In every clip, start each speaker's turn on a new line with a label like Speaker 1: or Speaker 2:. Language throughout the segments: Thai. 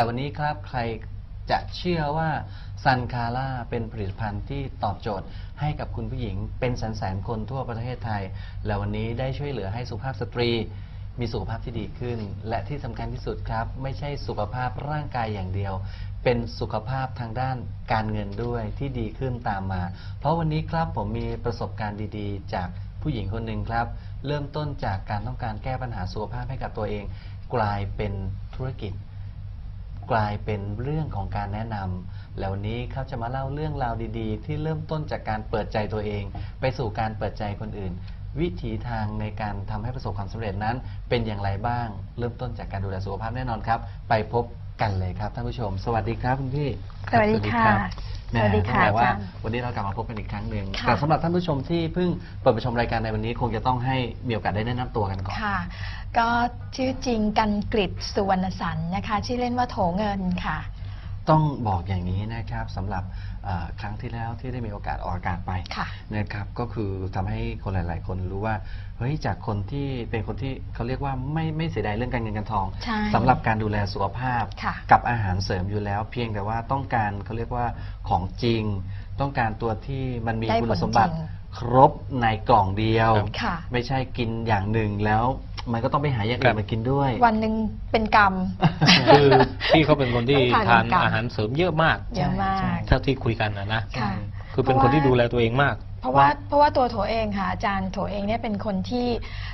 Speaker 1: แต่วันนี้ครับใครจะเชื่อว่าซันคาร่าเป็นผลิตภัณฑ์ที่ตอบโจทย์ให้กับคุณผู้หญิง เป็นแสนแสนๆคนทั่วประเทศไทย และวันนี้ได้ช่วยเหลือให้สุภาพสตรี มีสุขภาพที่ดีขึ้น และที่สำคัญที่สุดครับ ไม่ใช่สุขภาพร่างกายอย่างเดียว เป็นสุขภาพทางด้านการเงินด้วยที่ดีขึ้นตามมา เพราะวันนี้ครับผมมีประสบการณ์ดีๆ จากผู้หญิงคนหนึ่งครับ เริ่มต้นจากการต้องการแก้ปัญหาสุขภาพให้กับตัวเอง กลายเป็นธุรกิจ กลายเป็นเรื่องของการแนะนำแล้ววันนี้เขาจะมาเล่าเรื่องราวดีๆ ที่เริ่มต้นจากการเปิดใจตัวเอง ไปสู่การเปิดใจคนอื่น วิถีทางในการทำให้ประสบความสำเร็จนั้น เป็นอย่างไรบ้าง เริ่มต้นจากการดูแลสุขภาพแน่นอนครับ ไปพบกันเลยครับท่านผู้ชม สวัสดีครับคุณพี่
Speaker 2: สวัสดีค่ะ
Speaker 1: รับ
Speaker 2: สวัสดี ค่ะ
Speaker 1: แหมต้องบอกว่า
Speaker 2: อาจารย์
Speaker 1: วันนี้เรากลับมาพบกันอีกครั้งหนึ่ง
Speaker 2: ค่ะ
Speaker 1: แต่สำหรับท่านผู้ชมที่เพิ่งเปิดไปชมรายการในวันนี้ คงจะต้องให้มีโอกาสได้แนะนำตัวกันก่อน
Speaker 2: ค่ะ ก็ชื่อจริงกันกริตสุวรรณสันนะคะ ชื่อเล่นว่าโถเงินค่ะ
Speaker 1: ต้องบอกอย่างนี้นะครับสำหรับเอ่อครั้งที่แล้วที่ได้มีโอกาสออกอากาศไป
Speaker 2: ค่ะ
Speaker 1: นะครับก็คือทำให้คนหลาย ๆ คนรู้ว่าเฮ้ยจากคนที่เป็นคนที่เขาเรียกว่าไม่ไม่เสียดายเรื่องการเงินการทอง
Speaker 2: ใช่
Speaker 1: สำหรับการดูแลสุขภาพ
Speaker 2: ค่ะ
Speaker 1: กับอาหารเสริมอยู่แล้ว เพียงแต่ว่าต้องการเขาเรียกว่าของจริง ต้องการตัวที่มันมี
Speaker 2: ได้
Speaker 1: คุณ
Speaker 2: ผล
Speaker 1: สมบัติ
Speaker 2: จริง
Speaker 1: ครบในกล่องเดียว
Speaker 2: ค่ะ
Speaker 1: ไม่ใช่กินอย่างหนึ่งแล้ว มันก็ต้องไปหาอย่างอื่นมากินด้วย
Speaker 2: วันหนึ่งเป็นกรรม
Speaker 3: คือพี่เขาเป็นคนที่
Speaker 2: ต้อง
Speaker 3: ทา
Speaker 2: ทานนกับ
Speaker 3: อาหารเสริมเยอะมาก
Speaker 2: เยอะมาก
Speaker 1: ใช่
Speaker 3: เท่าที่คุยกันนะนะ
Speaker 2: ค่ะ
Speaker 3: คือเป็นคนที่ดูแลตัวเองมาก
Speaker 2: เพราะว่าเพราะว่าตัวโถเองค่ะอาจารย์โถเองเนี่ยเป็นคนที่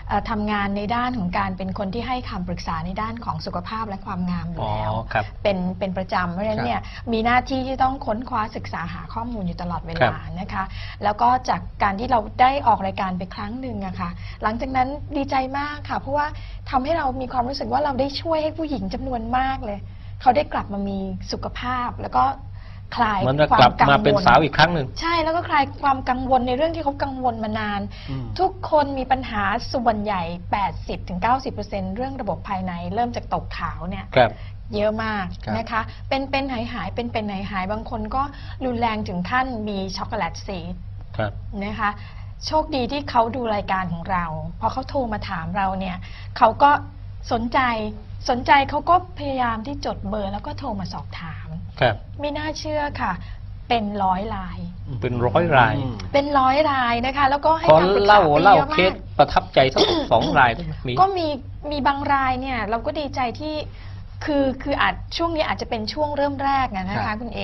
Speaker 2: เอ่อทำงานในด้านของการเป็นคนที่ให้คำปรึกษาในด้านของสุขภาพและความงามอยู่
Speaker 3: อ๋อ
Speaker 2: แล้ว
Speaker 3: ครับ
Speaker 2: เป็นเป็นประจำเพราะฉะนั้นเนี่ยมีหน้าที่ที่ต้องค้นคว้าศึกษาหาข้อมูลอยู่ตลอดเว
Speaker 3: ครั
Speaker 2: ลา
Speaker 3: บ
Speaker 2: นะคะ แล้วก็จากการที่เราได้ออกรายการไปครั้งหนึ่งอะค่ะ หลังจากนั้นดีใจมากค่ะ เพราะว่าทำให้เรามีความรู้สึกว่าเราได้ช่วยให้ผู้หญิงจำนวนมากเลย เขาได้กลับมามีสุขภาพแล้วก็ คลาย
Speaker 3: เหมันจะ
Speaker 2: ควาก
Speaker 3: ลับ
Speaker 2: กัง
Speaker 3: มาเป็น
Speaker 2: วล
Speaker 3: สาวอีกครั้งหนึ่ง
Speaker 2: ใช่แล้วก็คลายความกังวลในเรื่องที่เขากังวลมานาน
Speaker 1: อืม
Speaker 2: ทุกคนมีปัญหาส่วนใหญ่ 80-90%เรื่องระบบภายในเริ่มจากตกขาวเนี่ย
Speaker 3: ครับ
Speaker 2: เยอะมาก
Speaker 1: ครับ
Speaker 2: นะคะ เป็นเป็นหายหายเป็นเป็นหายหายบางคนก็รุนแรงถึงขั้นมีช็อกโกแลตซีด
Speaker 3: ครับ
Speaker 2: นะคะโชคดีที่เขาดูรายการของเรา พอเขาโทรมาถามเราเนี่ยเขาก็สนใจสนใจเขาก็พยายามที่จดเบอร์แล้วก็โทรมาสอบถาม
Speaker 3: ครับ
Speaker 2: ไม่น่าเชื่อค่ะ เป็นร้อยราย
Speaker 3: เป็นร้อยราย
Speaker 1: อืม
Speaker 2: เป็นร้อยรายนะคะ แล้วก็ให้
Speaker 3: ขอ
Speaker 2: คำปรึกษา
Speaker 3: เล่า
Speaker 2: ไป
Speaker 3: เล่า
Speaker 2: เยอะ
Speaker 3: เค
Speaker 2: มา
Speaker 3: ส
Speaker 2: ก
Speaker 3: ประทับใจสัก สองรายได้ไหมมี
Speaker 2: ก็มีมีบางรายเนี่ยเราก็ดีใจที่คือคืออาจช่วงนี้อาจจะเป็นช่วงเริ่มแรกอะนะ
Speaker 1: ครั
Speaker 2: คะ
Speaker 1: บ
Speaker 2: คุณเอ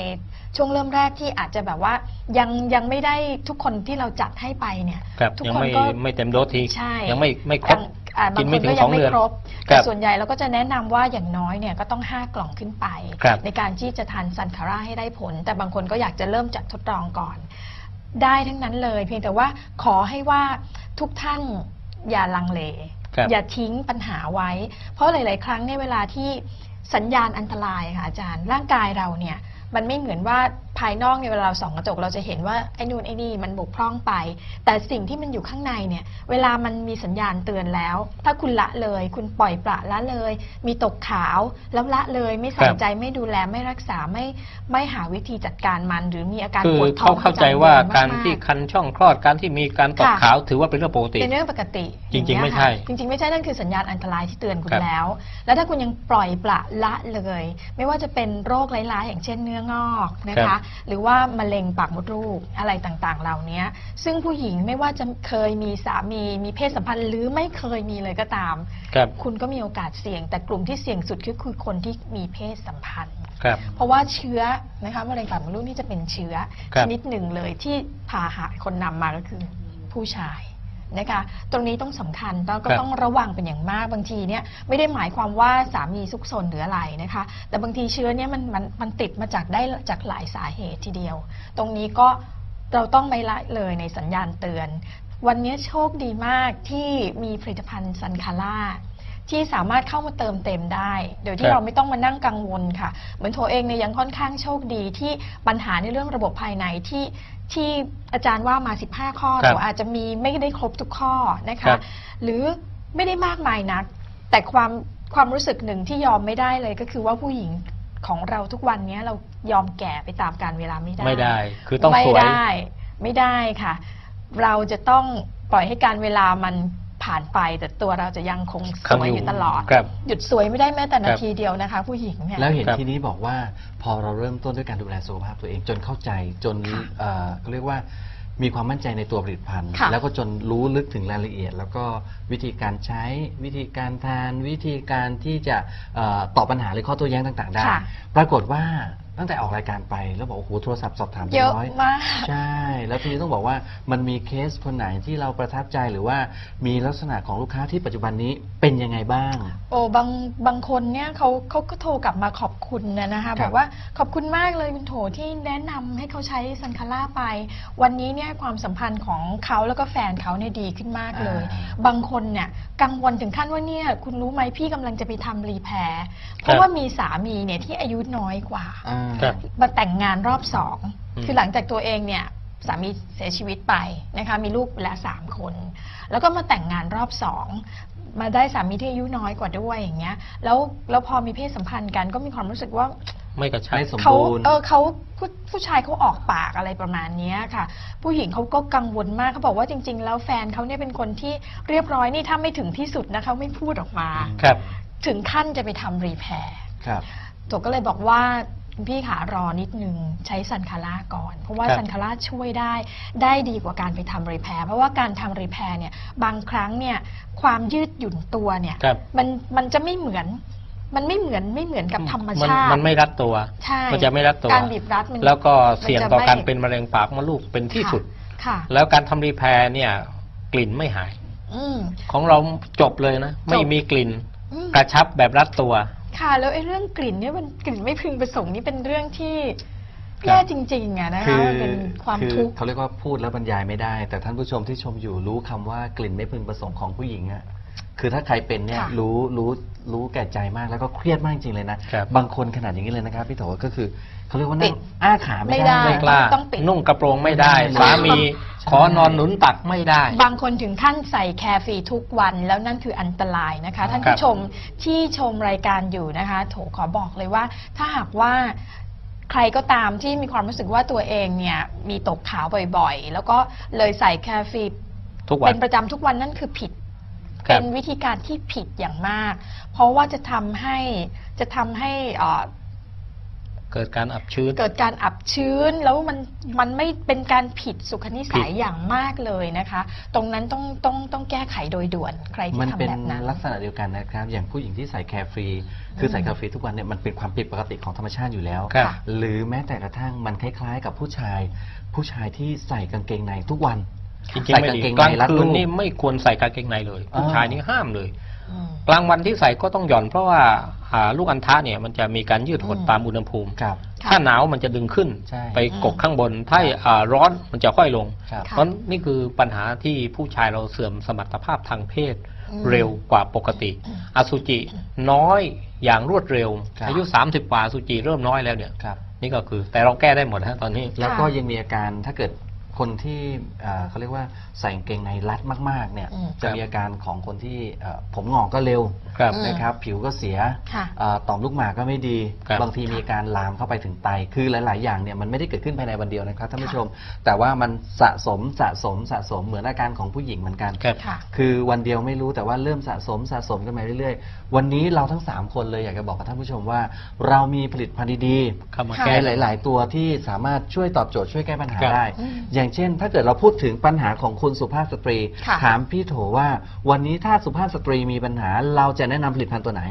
Speaker 2: ช่วงเริ่มแรกที่อาจจะแบบว่ายังยังไม่ได้ทุกคนที่เราจัดให้ไปเนี่ย
Speaker 3: ครับ
Speaker 2: ทุก
Speaker 3: ยัง
Speaker 2: คน
Speaker 3: ไม่
Speaker 2: ก็
Speaker 3: ไม่เต็มโดสที
Speaker 2: ใช่
Speaker 3: ยังไม่ไม่ครบ
Speaker 2: ยัง อ่า
Speaker 3: กิ
Speaker 2: บาง
Speaker 3: น
Speaker 2: ค
Speaker 3: ไม่
Speaker 2: น
Speaker 3: ถึง
Speaker 2: ก็ยั
Speaker 3: สอง
Speaker 2: ไม่
Speaker 3: เดือน
Speaker 2: ครบ
Speaker 3: ครั
Speaker 2: แต่
Speaker 3: บ
Speaker 2: ส่วนใหญ่เราก็จะแนะนำว่าอย่างน้อยเนี่ยก็ต้อง 5 กล่องขึ้นไป
Speaker 3: ครับ
Speaker 2: ในการที่จะทานซันคาร่าให้ได้ผล แต่บางคนก็อยากจะเริ่มจากทดลองก่อน ได้ทั้งนั้นเลย เพียงแต่ว่าขอให้ว่าทุกท่านอย่าลังเล
Speaker 3: ครับ
Speaker 2: อย่าทิ้งปัญหาไว้ เพราะหลาย ๆ ครั้งเนี่ยเวลาที่สัญญาณอันตรายค่ะอาจารย์ ร่างกายเราเนี่ย มันไม่เหมือนว่าภายนอกเนี่ยเวลาเราส่องกระจกเราจะเห็นว่าไอ้นู่นไอ้นี่มันบกพร่องไป แต่สิ่งที่มันอยู่ข้างในเนี่ยเวลามันมีสัญญาณเตือนแล้ว ถ้าคุณละเลย คุณปล่อยปละละเลย มีตกขาวแล้วละเลยไม่ใส่
Speaker 3: ครับ
Speaker 2: ใจไม่ดูแลไม่รักษาไม่ไม่หาวิธีจัดการมัน หรือมีอาการ
Speaker 3: คือ
Speaker 2: ปวดท้อ
Speaker 3: เขา
Speaker 2: ง
Speaker 3: เข้าใจ
Speaker 2: ประำ
Speaker 3: ว่า
Speaker 2: เดือน
Speaker 3: การ
Speaker 2: มๆ
Speaker 3: ที่คันช่องคลอดการที่มีการตก
Speaker 2: ค่ะ
Speaker 3: ขาวถือว่าเป็นเรื่องปกติ
Speaker 2: เป็นเรื่องปกติ
Speaker 3: จริงๆ
Speaker 2: อย่าง
Speaker 3: ไม่
Speaker 2: เงี้ย
Speaker 3: ใช่
Speaker 2: ค่ะจริง ๆ ไม่ใช่นั่นคือสัญญาณอันตรายที่เตือนคุณ
Speaker 3: ครับ
Speaker 2: แล้ว แล้วถ้าคุณยังปล่อยปละละเลย ไม่ว่าจะเป็นโรคร้ายๆอย่างเช่นเนื้องอกนะคะหรือว่ามะเร็งปากมดลูกอะไรต่างๆ เหล่านี้ซึ่งผู้หญิงไม่ว่าจะเคยมีสามีมีเพศสัมพันธ์ หรือไม่เคยมีเลยก็ตาม
Speaker 3: ครับ
Speaker 2: คุณก็มีโอกาสเสี่ยง แต่กลุ่มที่เสี่ยงสุดก็คือคนที่มีเพศสัมพันธ์
Speaker 3: ครับ
Speaker 2: เพราะว่าเชื้อนะคะมะเร็งปากมดลูกนี่จะเป็นเชื้อ
Speaker 3: ครั
Speaker 2: ช
Speaker 3: บ
Speaker 2: นิดหนึ่งเลยที่พาหาคนนำมาก็คือผู้ชาย นะคะ ตรงนี้ต้องสำคัญแล้วก็ต้องระวังเป็นอย่างมากบางทีเนี่ยไม่ได้หมายความว่าสามีซุกซนหรืออะไรนะคะ แต่บางทีเชื้อเนี่ยมันมันมันติดมาจากได้จากหลายสาเหตุทีเดียว ตรงนี้ก็เราต้องไม่ละเลยในสัญญาณเตือน วันนี้โชคดีมากที่มีผลิตภัณฑ์ซันคาร่า ที่สามารถเข้ามาเติมเต็มได้ โดย
Speaker 3: ค
Speaker 2: ที่
Speaker 3: รับ
Speaker 2: เราไม่ต้องมานั่งกังวลค่ะ เหมือนโถเองเนี่ยยังค่อนข้างโชคดีที่ปัญหาในเรื่องระบบภายในที่ที่อาจารย์ว่ามา 15 ข้อ
Speaker 3: ครับ
Speaker 2: แต่ว่าอาจจะมีไม่ได้ครบทุกข้อนะ
Speaker 3: ครั
Speaker 2: คะ
Speaker 3: บ
Speaker 2: หรือไม่ได้มากมายนัก แต่ความความรู้สึกหนึ่งที่ยอมไม่ได้เลยก็คือว่าผู้หญิงของเราทุกวันนี้เรายอมแก่ไปตามการเวลาไม่ได้
Speaker 3: ไม่ได้ คือต้อง
Speaker 2: ไม่
Speaker 3: สวย
Speaker 2: ได้ ไม่ได้ค่ะ เราจะต้องปล่อยให้การเวลามัน ผ่านไปแต่ตัวเราจะยังคงส
Speaker 3: ครับ
Speaker 2: วยอยู่ตลอด
Speaker 3: ครับ
Speaker 2: หยุดสวยไม่ได้แม้แต่นา
Speaker 3: ครับ
Speaker 2: ทีเดียวนะคะ ผู้หญิงเนี่ย
Speaker 1: แล้วเห็น
Speaker 3: ครับ
Speaker 1: ทีนี้บอกว่าพอเราเริ่มต้นด้วยการดูแลสุขภาพตัวเองจนเข้าใจจน
Speaker 2: ค่ะ
Speaker 1: เอ่อเขาเรียกว่ามีความมั่นใจในตัวผลิตภัณฑ์
Speaker 2: ค่ะ
Speaker 1: แล้วก็จนรู้ลึกถึงรายละเอียด แล้วก็วิธีการใช้วิธีการทาน วิธีการที่จะเอ่อตอบปัญหาหรือข้อโต้แย้งต่าง ๆ ได้
Speaker 2: ค่ะ
Speaker 1: ปรากฏว่าตั้งแต่ออกรายการไปแล้วบอกโอ้โหโทรศัพท์สอบถาม
Speaker 2: เยอะ
Speaker 1: น้อย
Speaker 2: มาก
Speaker 1: ใช่ แล้วทีนี้ต้องบอกว่ามันมีเคสคนไหนที่เราประทับใจหรือว่ามีลักษณะของลูกค้าที่ปัจจุบันนี้เป็นยังไงบ้าง
Speaker 2: โอ้บางบางคนเนี่ยเขาเขาก็โทรกลับมาขอบคุณนะนะคะ
Speaker 1: ครับ
Speaker 2: บอกว่าขอบคุณมากเลยคุณโถที่แนะนำให้เขาใช้ซันคาร่าไป วันนี้เนี่ยความสัมพันธ์ของเขาแล้วก็แฟนเขาเนี่ยดีขึ้นมากเลย
Speaker 1: อ่า
Speaker 2: บางคนเนี่ยกังวลถึงขั้นว่าเนี่ยคุณรู้ไหมพี่กำลังจะไปทำรีแพร์เพราะว่ามีสามีเนี่ยที่อายุน้อยกว่า
Speaker 1: อ่า
Speaker 3: ครับ
Speaker 2: มาแต่งงานรอบสอง
Speaker 3: อืม
Speaker 2: คือหลังจากตัวเองเนี่ยสามีเสียชีวิตไปนะคะมีลูกแล้วสามคน แล้วก็มาแต่งงานรอบสองมาได้สามีที่อายุน้อยกว่าด้วยอย่างเงี้ยแล้วแล้วพอมีเพศสัมพันธ์กันก็มีความรู้สึกว่า
Speaker 3: ไม่กระชับ
Speaker 1: ไม่สม
Speaker 2: เขา
Speaker 1: บูรณ์
Speaker 2: เออเขาผู้ผู้ชายเขาออกปากอะไรประมาณเนี้ยค่ะ ผู้หญิงเขาก็กังวลมากเขาบอกว่าจริง ๆ แล้วแฟนเขาเนี่ยเป็นคนที่เรียบร้อยนี่ถ้าไม่ถึงที่สุดนะคะไม่พูดออกมา
Speaker 3: ครับ
Speaker 2: ถึงขั้นจะไปทำรีแพร์
Speaker 1: ครับ
Speaker 2: ตัวก็เลยบอกว่า คุณพี่ขารอนิดนึงใช้ซันคาร่าก่อน เพราะว่า
Speaker 3: ครับ
Speaker 2: ซันคาร่าช่วยได้ได้ดีกว่าการไปทำรีแพร์เพราะว่าการทำรีแพร์เนี่ยบางครั้งเนี่ยความยืดหยุ่นตัวเนี่ย
Speaker 3: ครับ
Speaker 2: มันมันจะไม่เหมือน มันไม่เหมือนไม่เหมือนกับธรรม
Speaker 3: น
Speaker 2: ชาติ
Speaker 3: มันไม่รัดตัว
Speaker 2: ใช่
Speaker 3: มันจะไม่รัดตัว
Speaker 2: การบีบรัดมัน
Speaker 3: แล้วก็เสี่ยงต่อ
Speaker 2: มันจะไม่
Speaker 3: การเป็นมะเร็งปากมดลูกเป็นที่สุด
Speaker 2: ค่ะ
Speaker 3: แล้วการทำรีแพร์เนี่ยกลิ่นไม่หาย
Speaker 2: อืม
Speaker 3: ของเราจบเลยนะ ไม่มีกลิ่น
Speaker 2: อืม
Speaker 3: กระชับแบบรัดตัว
Speaker 2: ค่ะ แล้วไอ้เรื่องกลิ่นเนี่ยมันกลิ่นไม่พึงประสงค์นี่เป็นเรื่องที่
Speaker 1: ครับ
Speaker 2: แย่จริงๆอะนะคะ
Speaker 1: คือ
Speaker 2: มันเป็นความ
Speaker 1: คือ
Speaker 2: ทุกข์
Speaker 1: เขาเรียกว่าพูดแล้วบรรยายไม่ได้ แต่ท่านผู้ชมที่ชมอยู่รู้คำว่ากลิ่นไม่พึงประสงค์ของผู้หญิงอะคือถ้าใครเป็นเนี่ย
Speaker 2: ค่ะ
Speaker 1: รู้รู้รู้แก่ใจมากแล้วก็เครียดมากจริงๆเลยนะครับบางคนขนาดอย่างนี้เลยนะครับพี่โถก็คือเขาเรียกว่า
Speaker 2: ปิ
Speaker 1: นั่
Speaker 2: ด
Speaker 1: งอ้าขาไม่
Speaker 2: ไม่
Speaker 1: ได้
Speaker 2: ได้
Speaker 3: ไม่กล้า
Speaker 2: ต้องปิด
Speaker 3: นุ่งกระโปรงไม่ได้
Speaker 1: ไม่ได้
Speaker 3: สามี
Speaker 1: ใช่
Speaker 3: ขอนอนหนุนตักไม่ได้
Speaker 2: บางคนถึงขั้นใส่แคร์ฟรีทุกวันแล้วนั่นคืออันตรายนะคะ ท่าน
Speaker 3: ครั
Speaker 2: ผู้
Speaker 3: บ
Speaker 2: ชมที่ชมรายการอยู่นะคะ โถขอบอกเลยว่า ถ้าหากว่าใครก็ตามที่มีความรู้สึกว่าตัวเองเนี่ยมีตกขาวบ่อยๆ แล้วก็เลยใส่แคร์ฟรี
Speaker 3: ทุกวั
Speaker 2: เป็นนประจำทุกวันนั่นคือผิด
Speaker 3: ครั
Speaker 2: เป็
Speaker 3: บ
Speaker 2: นวิธีการที่ผิดอย่างมาก เพราะว่าจะทำให้จะทำให้ เอ่อ
Speaker 3: เกิดการอับชื้น
Speaker 2: เกิดการอับชื้นแล้วมันมันไม่เป็นการผิดสุขนิสัย
Speaker 3: ผิด
Speaker 2: อย่างมากเลยนะคะ ตรงนั้นต้องต้องต้องแก้ไขโดยด่วนใครที่
Speaker 1: มันเป็น
Speaker 2: ทำแบบนั้น
Speaker 1: ลักษณะเดียวกันนะครับ อย่างผู้หญิงที่ใส่แคร์ฟรีคือใส่แคร์ฟรีทุกวันเนี่ยมันเป็นความผิดปกติของธรรมชาติอยู่แล้ว
Speaker 3: ครับ
Speaker 2: ค่ะ
Speaker 1: หรือแม้แต่กระทั่งมันคล้ายๆ กับผู้ชาย ผู้ชายที่ใส่กางเกงในทุกวัน
Speaker 3: จริงๆ
Speaker 1: ใส่
Speaker 3: ไม่
Speaker 1: กาง
Speaker 3: ดี
Speaker 1: เกงใน
Speaker 3: กลาง
Speaker 1: รัด
Speaker 3: คื
Speaker 1: รู
Speaker 3: น
Speaker 1: ป
Speaker 3: นี่ไม่ควรใส่กางเกงในเลย
Speaker 1: อ่า
Speaker 3: ผู้ชายนี่ห้ามเลย
Speaker 2: อืม
Speaker 3: กลางวันที่ใส่ก็ต้องหย่อนเพราะว่าอ่าลูกอัณฑะเนี่ยมันจะมีการยืดหด
Speaker 2: อืม
Speaker 3: ตามอุณหภูมิ
Speaker 1: ครับ
Speaker 2: ค่ะ
Speaker 3: ถ้าหนาวมันจะดึงขึ้น
Speaker 1: ใช่
Speaker 3: ไปกกข้างบน ถ้าอ่าร้อนมันจะค่อยลง
Speaker 1: ครับ
Speaker 2: ค่ะ
Speaker 3: เพราะนี่คือปัญหาที่ผู้ชายเราเสื่อมสมรรถภาพทางเพศ
Speaker 2: อืม
Speaker 3: เร็วกว่าปกติ อสุจิน้อยอย่างรวดเร็ว
Speaker 1: ครับ
Speaker 3: อายุ 30กว่าอสุจิเริ่มน้อยแล้วเนี่ย
Speaker 1: ครับ
Speaker 3: นี่ก็คือแต่เราแก้ได้หมดฮะตอนนี้
Speaker 1: แล้วก็ยังมีอาการถ้าเกิด คนที่เอ่อเขาเรียกว่าใส่กางเกงในรัดมากๆเนี่ย
Speaker 2: อืม
Speaker 1: จะมีอาการของคนที่เอ่อผมงอกก็เร็ว
Speaker 3: ครับ
Speaker 2: อืม
Speaker 1: นะครับผิวก็เสีย
Speaker 2: ค่ะ
Speaker 1: เอ่อต่อมลูกหมากก็ไม่ดี
Speaker 3: ครับ
Speaker 1: บางทีมีการลามเข้าไปถึงไต คือหลาย ๆ อย่างเนี่ยมันไม่ได้เกิดขึ้นภายในวันเดียวนะครับท่านผู้ชม แต่ว่ามันสะสมสะสมสะสมเหมือนอาการของผู้หญิงเหมือนกัน
Speaker 3: ครับ
Speaker 2: ค่ะ
Speaker 1: คือวันเดียวไม่รู้แต่ว่าเริ่มสะสมสะสมกันมาเรื่อย ๆ วันนี้เราทั้ง 3 คนเลยอยากจะบอกกับท่านผู้ชมว่า เรามีผลิตภัณฑ์ดี
Speaker 3: เข้ามา
Speaker 2: ค่ะ
Speaker 1: ๆ
Speaker 3: แก้
Speaker 1: ในหลาย ๆ ตัวที่สามารถช่วยตอบโจทย์ช่วยแก้ปัญหา
Speaker 3: ครับ
Speaker 1: ได้
Speaker 2: อืม
Speaker 1: อย่างเช่น ถ้าเกิดเราพูดถึงปัญหาของคุณสุภาพสตรี
Speaker 2: ค่ะ
Speaker 1: ถามพี่โถว่า วันนี้ถ้าสุภาพสตรีมีปัญหาเราจะแนะนำผลิตภัณฑ์ตัวไหน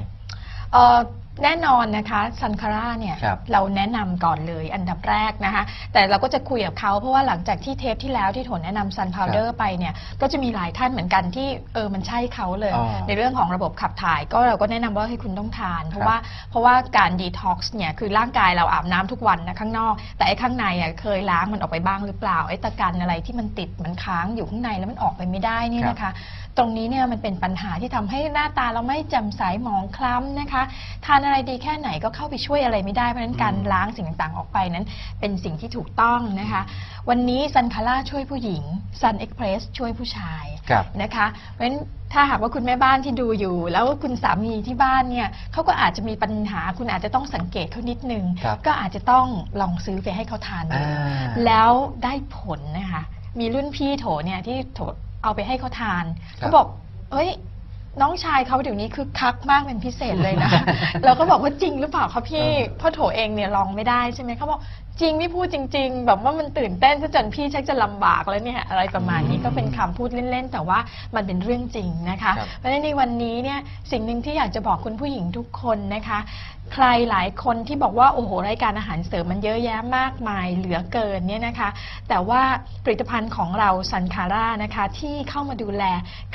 Speaker 2: เอ่อแน่นอนนะคะซันคาร่าเนี่ย
Speaker 1: ครับ
Speaker 2: เราแนะนำก่อนเลยอันดับแรกนะคะ แต่เราก็จะคุยกับเขาเพราะว่าหลังจากที่เทปที่แล้วที่โถนแนะนำซันพาวเดอร์ไปเนี่ยก็จะมีหลายท่านเหมือนกันที่เออมันใช่เขาเลย
Speaker 1: อ๋อ
Speaker 2: ในเรื่องของระบบขับถ่าย ก็เราก็แนะนำว่าให้คุณต้องทาน เพ
Speaker 1: ครั
Speaker 2: ราะ
Speaker 1: บ
Speaker 2: ว่าเพราะว่าการดีท็อกซ์เนี่ยคือร่างกายเราอาบน้ำทุกวันนะข้างนอก แต่ไอ้ข้างในอะเคยล้างมันออกไปบ้างหรือเปล่าไอ้ตะกันอะไรที่มันติดมันค้างอยู่ข้างในแล้วมันออกไปไม่ได้เนี่ยนะคะ ตรงนี้เนี่ยมันเป็นปัญหาที่ทำให้หน้าตาเราไม่แจ่มใสหมองคล้ำนะคะทานอะไรดีแค่ไหนก็เข้าไปช่วยอะไรไม่ได้ เพราะฉะนั้นการ
Speaker 1: อืม
Speaker 2: ล้างสิ่งต่างๆออกไปนั้น เป็นสิ่งที่ถูกต้องนะคะ วันนี้ซันคาร่าช่วยผู้หญิงซันเอ็กเพรสช่วยผู้ชาย
Speaker 1: ครับ
Speaker 2: นะคะเพราะฉะนั้นถ้าหากว่าคุณแม่บ้านที่ดูอยู่ แล้วคุณสามีที่บ้านเนี่ยเขาก็อาจจะมีปัญหา คุณอาจจะต้องสังเกตเขานิดนึง
Speaker 1: ครับ
Speaker 2: ก็อาจจะต้องลองซื้อไปให้เขาทานดู
Speaker 1: อ่า
Speaker 2: แล้วได้ผลนะคะ มีรุ่นพี่โถเนี่ยที่โถเอาไปให้เขาทาน
Speaker 1: ครับ
Speaker 2: เขาบอกเอ้ย น้องชายเขาเดี๋ยวนี้คือคักมากเป็นพิเศษเลยนะ เราก็บอกว่าจริงหรือเปล่าคะพี่
Speaker 1: เออ
Speaker 2: เพ่อโถเองเนี่ยลองไม่ได้ใช่ไหมเขาบอกจ ริงไม่พูดจริง ๆ แบบว่ามันตื่นเต้นซะจนพี่ชักจะลำบากแล้วเนี่ยอะไรประมาณนี้ก็เป็นคำพูดเล่นๆ แต่ว่ามันเป็นเรื่องจริงนะคะ
Speaker 1: ครับ
Speaker 2: เพราะฉะนั้นในวันนี้เนี่ยสิ่งหนึ่งที่อยากจะบอกคุณผู้หญิงทุกคนนะคะ ใครหลายคนที่บอกว่าโอ้โหรายการอาหารเสริมมันเยอะแยะมากมายเหลือเกินเนี่ยนะคะ แต่ว่าผลิตภัณฑ์ของเราซันคาร่านะคะที่เข้ามาดูแล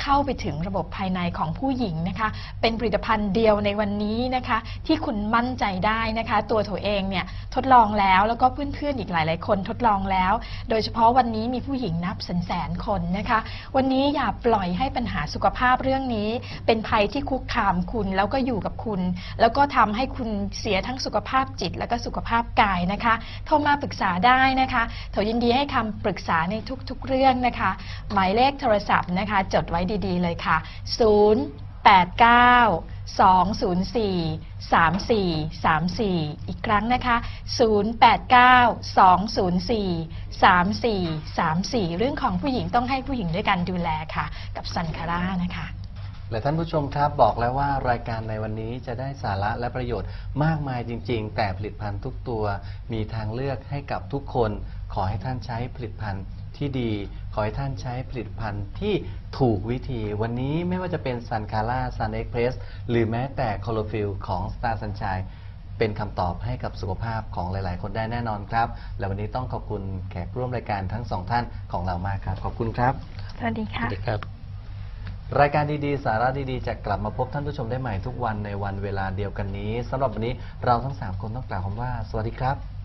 Speaker 2: เข้าไปถึงระบบภายในของผู้หญิงนะคะ เป็นผลิตภัณฑ์เดียวในวันนี้นะคะ ที่คุณมั่นใจได้นะคะ ตัวเถาเองเนี่ยทดลองแล้วแล้วก็เพื่อนๆ อีกหลายๆ คนทดลองแล้ว โดยเฉพาะวันนี้มีผู้หญิงนับแสนๆ คนนะคะ วันนี้อย่าปล่อยให้ปัญหาสุขภาพเรื่องนี้ เป็นภัยที่คุกคามคุณแล้วก็อยู่กับคุณ แล้วก็ทำให้คุณเสียทั้งสุขภาพจิต แล้วก็สุขภาพกายนะคะ โทรมาปรึกษาได้นะคะเถายินดีให้คำปรึกษาในทุกๆ เรื่องนะคะ หมายเลขโทรศัพท์นะคะ จดไว้ดีๆ เลยค่ะ 089 204 3434 อีกครั้งนะคะ 089 204 3434 เรื่องของผู้หญิงต้องให้ผู้หญิงด้วยกันดูแลค่ะ กับซันคาร่านะคะ
Speaker 1: และท่านผู้ชมครับบอกแล้วว่ารายการในวันนี้จะได้สาระและประโยชน์มากมายจริง ๆ แต่ผลิตภัณฑ์ทุกตัว มีทางเลือกให้กับทุกคน ขอให้ท่านใช้ผลิตภัณฑ์ ที่ดี ขอให้ท่านใช้ผลิตภัณฑ์ที่ถูกวิธี วันนี้ไม่ว่าจะเป็นซันคาร่าซันเอ็กเพรสหรือแม้แต่คอโลฟิลของ Star Sunshine เป็นคำตอบให้กับสุขภาพของหลาย ๆ คนได้แน่นอนครับ และวันนี้ต้องขอบคุณแขกร่วมรายการทั้งสองท่านของเรามากครับ ขอบคุณครับ
Speaker 2: สวัสดี
Speaker 3: ส
Speaker 2: ค่ะ
Speaker 3: วัสดีครับ
Speaker 1: รายการดี ๆ สาระดี ๆ จะกลับมาพบท่านผู้ชมได้ใหม่ทุกวันในวันเวลาเดียวกันนี้สำหรับวันนี้เราทั้ง 3 คนต้องกล่าวคำว่า สวัสดีครับ